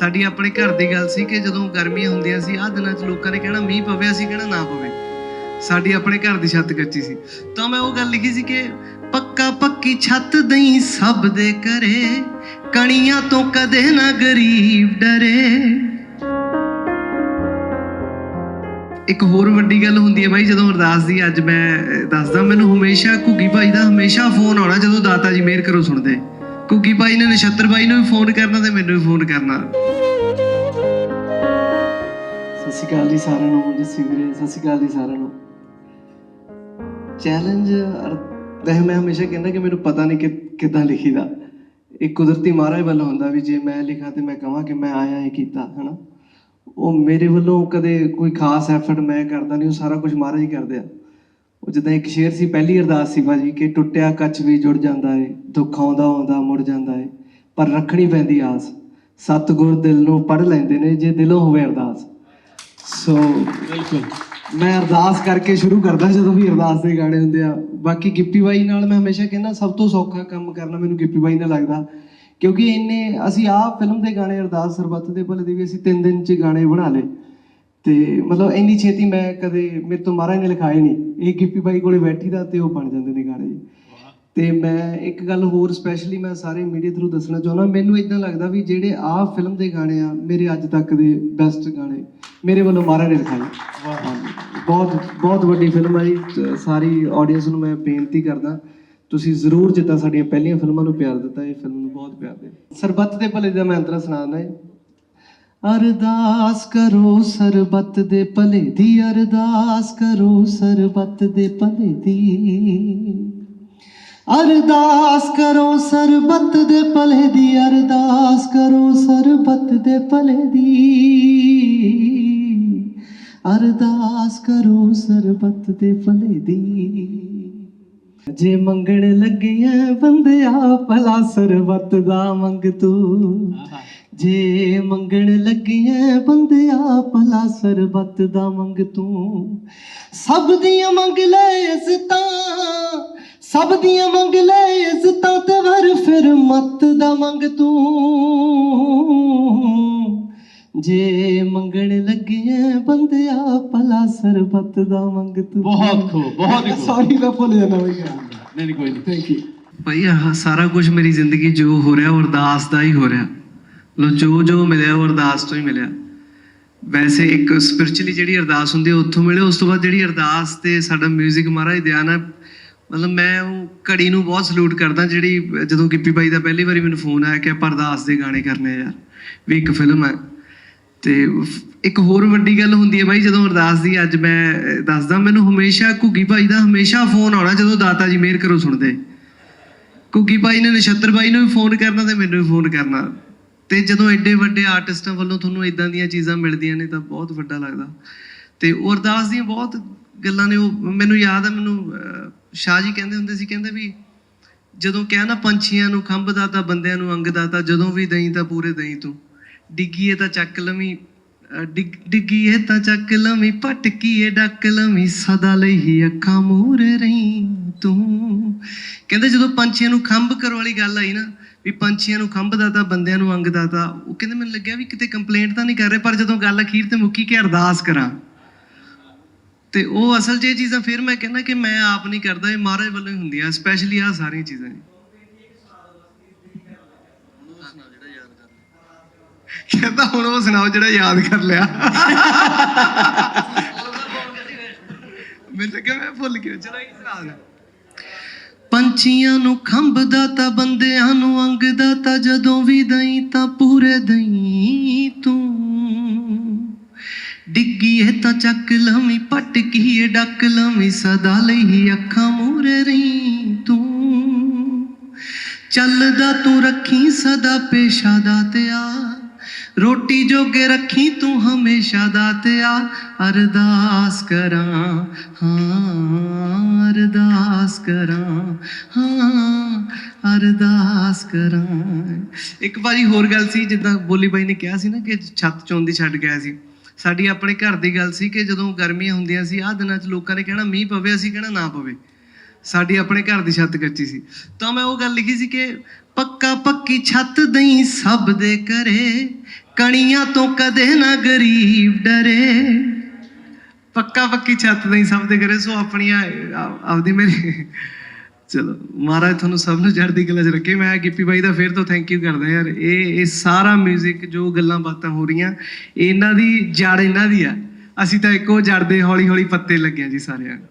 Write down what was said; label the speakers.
Speaker 1: ਸਾਡੀ ਆਪਣੇ ਘਰ ਦੀ ਗੱਲ ਸੀ ਕਿ ਜਦੋਂ ਗਰਮੀਆਂ ਹੁੰਦੀਆਂ ਸੀ, ਆਹ ਦਿਨਾਂ 'ਚ ਲੋਕਾਂ ਨੇ ਕਹਿਣਾ ਮੀਂਹ ਪਵੇ, ਅਸੀਂ ਕਹਿਣਾ ਨਾ ਪਵੇ। ਸਾਡੀ ਆਪਣੇ ਘਰ ਦੀ ਛੱਤ ਕੱਚੀ ਸੀ। ਤਾਂ ਮੈਂ ਉਹ ਗੱਲ ਲਿਖੀ ਸੀ ਕਿ ਪੱਕਾ ਪੱਕੀ ਛੱਤ ਦਈ ਸਭ ਦੇ ਘਰੇ, ਕਣੀਆਂ ਤੋਂ ਕਦੇ ਨਾ ਗਰੀਬ ਡਰੇ। ਇੱਕ ਹੋਰ ਵੱਡੀ ਗੱਲ ਹੁੰਦੀ ਹੈ ਬਾਈ, ਜਦੋਂ ਅਰਦਾਸ ਦੀ ਅੱਜ ਮੈਂ ਦੱਸਦਾ, ਮੈਨੂੰ ਹਮੇਸ਼ਾ ਘੁੱਗੀ ਭਾਈ ਦਾ ਹਮੇਸ਼ਾ ਫੋਨ ਆਉਣਾ ਜਦੋਂ ਦਾਤਾ ਜੀ ਮਿਹਰ ਕਰੋ ਸੁਣਦੇ। ਘੁੱਗੀ ਭਾਈ ਨੇ, ਨਛੱਤਰ ਭਾਈ ਨੂੰ ਵੀ ਫੋਨ ਕਰਨਾ ਤੇ ਮੈਨੂੰ ਵੀ ਫੋਨ ਕਰਨਾ।
Speaker 2: ਸਤਿ ਸ਼੍ਰੀ ਅਕਾਲ ਜੀ ਸਾਰਿਆਂ ਨੂੰ, ਜੱਸੀ ਵੀਰੇ, ਸਤਿ ਸ਼੍ਰੀ ਅਕਾਲ ਜੀ ਸਾਰਿਆਂ ਨੂੰ। ਚੈਲੰਜ ਵੈਸੇ ਮੈਂ ਹਮੇਸ਼ਾ ਕਹਿੰਦਾ ਕਿ ਮੈਨੂੰ ਪਤਾ ਨਹੀਂ ਕਿ ਕਿੱਦਾਂ ਲਿਖੀਦਾ। ਇਹ ਕੁਦਰਤੀ ਮਹਾਰਾਜ ਵੱਲੋਂ ਹੁੰਦਾ ਵੀ ਜੇ ਮੈਂ ਲਿਖਾਂ ਤੇ ਮੈਂ ਕਹਾਂ ਕਿ ਮੈਂ ਆਇਆ ਇਹ ਕੀਤਾ, ਹਨਾ? ਉਹ ਮੇਰੇ ਵੱਲੋਂ ਕਦੇ ਕੋਈ ਖਾਸ ਐਫਰਟ ਮੈਂ ਕਰਦਾ ਨਹੀਂ, ਉਹ ਸਾਰਾ ਕੁਝ ਮਹਾਰਾਜ ਹੀ ਕਰਦੇ ਆ। ਉਹ ਜਿੱਦਾਂ ਇੱਕ ਸ਼ੇਰ ਸੀ ਪਹਿਲੀ ਅਰਦਾਸ ਸੀ ਭਾਜੀ ਕਿ ਟੁੱਟਿਆ ਕੱਚ ਵੀ ਜੁੜ ਜਾਂਦਾ ਏ ਦੁੱਖ ਆਉਂਦਾ ਆਉਂਦਾ ਮੁੜ ਜਾਂਦਾ ਏ ਪਰ ਰੱਖਣੀ ਪੈਂਦੀ ਆਸ। ਸਤਿਗੁਰ ਦਿਲ ਨੂੰ ਪੜ ਲੈਂਦੇ ਨੇ ਜੇ ਦਿਲੋਂ ਹੋਵੇ ਅਰਦਾਸ। ਸੋ
Speaker 3: ਬਿਲਕੁਲ।
Speaker 2: ਮੈਂ ਅਰਦਾਸ ਕਰਕੇ ਸ਼ੁਰੂ ਕਰਦਾ ਜਦੋਂ ਵੀ ਅਰਦਾਸ ਦੇ ਗਾਣੇ ਹੁੰਦੇ ਆ। ਬਾਕੀ ਗਿੱਪੀ ਬਾਈ ਨਾਲ ਮੈਂ ਹਮੇਸ਼ਾ ਕਹਿੰਦਾ ਸਭ ਤੋਂ ਸੌਖਾ ਕੰਮ ਕਰਨਾ ਮੈਨੂੰ ਗਿੱਪੀ ਬਾਈ ਨਾਲ ਲੱਗਦਾ। ਕਿਉਂਕਿ ਇੰਨੇ ਅਸੀਂ ਆਹ ਫਿਲਮ ਦੇ ਗਾਣੇ ਅਰਦਾਸ ਸਰਬੱਤ ਦੇ ਭਲੇ ਦੇ ਵੀ ਅਸੀਂ ਤਿੰਨ ਦਿਨ ਚ ਗਾਣੇ ਬਣਾ ਲਏ। ਤੇ ਮਤਲਬ ਇੰਨੀ ਛੇਤੀ ਮੈਂ ਕਦੇ ਮੇਰੇ ਤੋਂ ਮਹਾਰਾਜ ਨੇ ਲਿਖਾਏ ਨਹੀਂ ਇਹ ਗਿੱਪੀ ਬਾਈ ਕੋਲੇ ਬੈਠੀ ਦਾ ਤੇ ਉਹ ਬਣ ਜਾਂਦੇ ਨੇ ਗਾਣੇ। ਜੀ ਤੇ ਮੈਂ ਇੱਕ ਗੱਲ ਹੋਰ ਸਪੈਸ਼ਲੀ ਮੈਂ ਸਾਰੇ ਮੀਡੀਆ ਥਰੂ ਦੱਸਣਾ ਚਾਹੁੰਦਾ। ਮੈਨੂੰ ਇਦਾਂ ਲੱਗਦਾ ਵੀ ਜਿਹੜੇ ਆਹ ਫਿਲਮ ਦੇ ਗਾਣੇ ਆ ਮੇਰੇ ਅੱਜ ਤੱਕ ਦੇ ਬੈਸਟ ਗਾਣੇ ਮੇਰੇ ਵੱਲੋਂ ਮਹਾਰਾਜ ਨੇ ਲਿਖਾਏ। ਬਹੁਤ ਬਹੁਤ ਵੱਡੀ ਫਿਲਮ ਹੈ ਜੀ। ਸਾਰੀ ਆਡੀਅנס ਨੂੰ ਮੈਂ ਬੇਨਤੀ ਕਰਦਾ ਤੁਸੀਂ ਜ਼ਰੂਰ ਜਿੱਦਾਂ ਸਾਡੀਆਂ ਪਹਿਲੀਆਂ ਫਿਲਮਾਂ ਨੂੰ ਪਿਆਰ ਦਿੱਤਾ ਇਹ ਫਿਲਮ ਨੂੰ ਬਹੁਤ ਪਿਆਰ ਦਿਓ ਸਰਬੱਤ ਦੇ ਭਲੇ ਦਾ ਮੈਂ ਅੰਤਰਾ ਸੁਣਾਉਂਦਾ ਹੈ ਅਰਦਾਸ ਕਰੋ ਸਰਬੱਤ ਦੇ ਭਲੇ ਦੀ, ਅਰਦਾਸ ਕਰੋ ਸਰਬੱਤ ਦੇ ਭਲੇ ਦੀ। ਅਰਦਾਸ ਕਰੋ ਸਰਬੱਤ ਦੇ ਭਲੇ ਦੀ, ਅਰਦਾਸ ਕਰੋ ਸਰਬੱਤ ਦੇ ਭਲੇ ਦੀ। ਅਰਦਾਸ ਕਰੋ ਸਰਬੱਤ ਦੇ ਭਲੇ ਦੀ। ਜੇ ਮੰਗਣ ਲੱਗਿਆ ਬੰਦਿਆ, ਭਲਾ ਸਰਬੱਤ ਦਾ ਮੰਗ ਤੂੰ। ਜੇ ਮੰਗਣ ਲੱਗਿਆ ਬੰਦਿਆ ਭਲਾ ਸਰਬੱਤ ਦਾ ਮੰਗ ਤੂੰ। ਸਭ ਦੀਆਂ ਮੰਗ ਲੈ ਇਜ਼ਤਾਂ ਸਭ ਦੀਆਂ ਮੰਗ ਲੈ ਇਜ਼ਤਾਂ ਤੇ ਵਰ ਫਿਰ ਮਤ ਦਾ ਮੰਗ ਤੂੰ। ਜੇ ਮੰਗਣ ਲੱਗਿਆ ਬੰਦਿਆ ਭਲਾ ਸਰਬੱਤ ਦਾ ਮੰਗ ਤੂੰ।
Speaker 3: ਬਹੁਤ ਖੂਬ ਬਹੁਤ ਹੀ ਖੂਬ।
Speaker 2: ਸੌਰੀ ਮੈਂ ਭੁੱਲ ਜਾਣਾ ਬਈ।
Speaker 3: ਨਹੀਂ ਨਹੀਂ ਕੋਈ ਨਹੀਂ।
Speaker 2: ਥੈਂਕ ਯੂ
Speaker 1: ਭਾਈ ਆਹ ਸਾਰਾ ਕੁਝ ਮੇਰੀ ਜ਼ਿੰਦਗੀ ਜੋ ਹੋ ਰਿਹਾ ਉਹ ਅਰਦਾਸ ਦਾ ਹੀ ਹੋ ਰਿਹਾ। ਲੋ, ਜੋ ਜੋ ਮਿਲਿਆ ਉਹ ਅਰਦਾਸ ਤੋਂ ਹੀ ਮਿਲਿਆ। ਵੈਸੇ ਇੱਕ ਸਪਿਰਚੁਅਲੀ ਜਿਹੜੀ ਅਰਦਾਸ ਹੁੰਦੀ ਹੈ ਉੱਥੋਂ ਮਿਲੇ ਉਸ ਤੋਂ ਬਾਅਦ ਜਿਹੜੀ ਅਰਦਾਸ ਤੇ ਸਾਡਾ 뮤직 ਮਹਾਰਾਜ ਦਿਆ ਨਾ, ਮਤਲਬ ਮੈਂ ਉਹ ਘੜੀ ਨੂੰ ਬਹੁਤ ਸਲੂਟ ਕਰਦਾ, ਜਿਹੜੀ ਜਦੋਂ ਗਿੱਪੀ ਬਾਈ ਦਾ ਪਹਿਲੀ ਵਾਰੀ ਮੈਨੂੰ ਫੋਨ ਆਇਆ ਕਿ ਆਪਾਂ ਅਰਦਾਸ ਦੇ ਗਾਣੇ ਕਰਨੇ ਯਾਰ, ਵੀ ਇੱਕ ਫਿਲਮ ਹੈ ਤੇ ਇੱਕ ਹੋਰ ਵੱਡੀ ਗੱਲ ਹੁੰਦੀ ਹੈ ਬਾਈ, ਜਦੋਂ ਅਰਦਾਸ ਦੀ ਅੱਜ ਮੈਂ ਦੱਸਦਾ, ਮੈਨੂੰ ਹਮੇਸ਼ਾ ਘੁੱਗੀ ਭਾਈ ਦਾ ਹਮੇਸ਼ਾ ਫੋਨ ਆਉਣਾ, ਜਦੋਂ ਦਾਤਾ ਜੀ ਮਿਹਰ ਕਰੋ ਸੁਣਦੇ। ਘੁੱਗੀ ਭਾਈ ਨੇ ਨਛੱਤਰ ਭਾਈ ਨੂੰ ਵੀ ਫੋਨ ਕਰਨਾ ਤੇ ਮੈਨੂੰ ਵੀ ਫੋਨ ਕਰਨਾ। ਤੇ ਜਦੋਂ ਐਡੇ ਵੱਡੇ ਆਰਟਿਸਟਾਂ ਵੱਲੋਂ ਤੁਹਾਨੂੰ ਇਦਾਂ ਦੀਆਂ ਚੀਜ਼ਾਂ ਮਿਲਦੀਆਂ ਨੇ ਤਾਂ ਬਹੁਤ ਵੱਡਾ ਲੱਗਦਾ। ਤੇ ਉਹ ਅਰਦਾਸ ਦੀਆਂ ਬਹੁਤ ਗੱਲਾਂ ਨੇ ਉਹ ਮੈਨੂੰ ਯਾਦ ਆ ਮੈਨੂੰ ਸ਼ਾਹ ਜੀ ਕਹਿੰਦੇ ਹੁੰਦੇ ਸੀ ਕਹਿੰਦੇ ਵੀ ਜਦੋਂ ਕਿਹਾ ਨਾ ਪੰਛੀਆਂ ਨੂੰ ਖੰਭਦਾ ਤਾਂ ਬੰਦਿਆਂ ਨੂੰ ਅੰਗਦਾ ਤਾਂ ਜਦੋਂ ਵੀ ਦਈ ਤਾਂ ਪੂਰੇ ਦਈ ਤੂੰ। ਡਿੱਗੀਏ ਤਾਂ ਚੱਕ ਲਵੀਂ ਅਹ, ਡਿੱਗੀਏ ਤਾਂ ਚੱਕ ਲਵੀਂ ਭਟਕੀਏ ਡੱਕ ਲਵੀਂ ਸਦਾ ਲਈ ਅੱਖਾਂ ਮੂਰੇ ਰਹੀ। ਤੂੰ। ਕਹਿੰਦੇ ਜਦੋਂ ਪੰਛੀਆਂ ਨੂੰ ਖੰਭ ਕਰਨ ਵਾਲੀ ਗੱਲ ਆਈ ਨਾ, ਵੀ ਪੰਛੀਆਂ ਨੂੰ ਖੰਭ ਦਾਤਾ ਬੰਦਿਆਂ ਨੂੰ ਅੰਗਦਾ ਤਾਂ, ਉਹ ਕਹਿੰਦੇ ਮੈਨੂੰ ਲੱਗਿਆ ਵੀ ਕਿਤੇ ਕੰਪਲੇਂਟ ਤਾਂ ਨਹੀਂ ਕਰ ਰਹੇ, ਪਰ ਜਦੋਂ ਗੱਲ ਅਖੀਰ ਤੇ ਮੁੱਕੀ ਕਿ ਅਰਦਾਸ ਕਰਾਂ। ਤੇ ਉਹ ਅਸਲ 'ਚ ਇਹ ਚੀਜ਼ਾਂ ਫਿਰ ਮੈਂ ਕਹਿੰਦਾ ਕਿ ਮੈਂ ਆਪ ਨਹੀਂ ਕਰਦਾ, ਇਹ ਮਹਾਰਾਜ ਵੱਲੋਂ ਹੀ ਹੁੰਦੀਆਂ ਸਪੈਸ਼ਲੀ ਆ ਸਾਰੀਆਂ ਚੀਜ਼ਾਂ ਜੀ। ਕਹਿੰਦਾ ਹੁਣ ਉਹ ਸੁਣਾਓ ਜਿਹੜਾ ਯਾਦ ਕਰ ਲਿਆ। ਮੈਨੂੰ ਲੱਗਿਆ ਮੈਂ ਭੁੱਲ ਗਿਆ, ਚਲੋ ਇਹ ਸੁਣਾ ਦੇਣਾ ਪੰਛੀਆਂ ਨੂੰ ਖੰਭਦਾ ਤਾਂ ਬੰਦਿਆਂ ਨੂੰ ਅੰਗਦਾ ਤਾਂ ਜਦੋਂ ਵੀ ਦਈ ਤਾਂ ਪੂਰੇ ਦਈ ਤੂੰ। ਡਿੱਗੀ ਹੈ ਤਾਂ ਚੱਕ ਲਵੀਂ ਪਟਕੀਏ ਡੱਕ ਲਵੀ, ਸਦਾ ਲਈ ਅੱਖਾਂ ਮੂਰੇ ਰਹੀ ਤੂੰ। ਚੱਲਦਾ ਤੂੰ ਰੱਖੀ ਸਦਾ ਪੇਸ਼ਾ ਦਾ ਤਿਆਰ ਰੋਟੀ ਜੋਗੇ ਰੱਖੀ ਤੂੰ ਹਮੇਸ਼ਾ ਦਾਤਿਆ ਅਰਦਾਸ ਕਰਾਂ, ਹਾਂ, ਅਰਦਾਸ ਕਰਾਂ, ਹਾਂ, ਅਰਦਾਸ ਕਰਾਂ। ਇੱਕ ਵਾਰੀ ਹੋਰ ਗੱਲ ਸੀ, ਜਿੱਦਾਂ ਬੋਲੀ ਬਾਈ ਨੇ ਕਿਹਾ ਸੀ ਨਾ ਕਿ ਛੱਤ ਚੋਂਦੀ ਛੱਡ ਗਿਆ ਸੀ। ਸਾਡੀ ਆਪਣੇ ਘਰ ਦੀ ਗੱਲ ਸੀ ਕਿ ਜਦੋਂ ਗਰਮੀਆਂ ਹੁੰਦੀਆਂ ਸੀ, ਆਹ ਦਿਨਾਂ 'ਚ ਲੋਕਾਂ ਨੇ ਕਹਿਣਾ ਮੀਂਹ ਪਵੇ, ਅਸੀਂ ਕਹਿਣਾ ਨਾ ਪਵੇ। ਸਾਡੀ ਆਪਣੇ ਘਰ ਦੀ ਛੱਤ ਕੱਚੀ ਸੀ। ਤਾਂ ਮੈਂ ਉਹ ਗੱਲ ਲਿਖੀ ਸੀ ਕਿ ਪੱਕਾ ਪੱਕੀ ਛੱਤ ਦਈ ਸਭ ਦੇ ਘਰੇ ਕਣੀਆਂ ਤੋਂ ਕਦੇ ਨਾ ਗਰੀਬ ਡਰੇ। ਪੱਕਾ ਪੱਕੀ ਛੱਤ ਨਹੀਂ ਸਭ ਦੇ ਘਰੇ ਸੋ ਆਪਣੀਆਂ ਆਪਦੀ ਮੇਰੀ। ਚਲੋ, ਮਹਾਰਾਜ ਤੁਹਾਨੂੰ ਸਭ ਨੂੰ ਚੜ੍ਹਦੀ ਕਲਾ 'ਚ ਰੱਖੇ। ਮੈਂ ਗਿੱਪੀ ਬਾਈ ਦਾ ਫੇਰ ਤੋਂ ਥੈਂਕ ਯੂ ਕਰਦਾ ਯਾਰ। ਇਹ ਇਹ ਸਾਰਾ 뮤직 ਜੋ ਗੱਲਾਂ ਬਾਤਾਂ ਹੋ ਰਹੀਆਂ, ਇਹਨਾਂ ਦੀ ਜੜ ਇਹਨਾਂ ਦੀ ਆ। ਅਸੀਂ ਤਾਂ ਇੱਕੋ ਜੜ ਦੇ ਹੌਲੀ ਹੌਲੀ ਪੱਤੇ ਲੱਗੇ ਆ ਜੀ ਸਾਰਿਆਂ ਨੂੰ।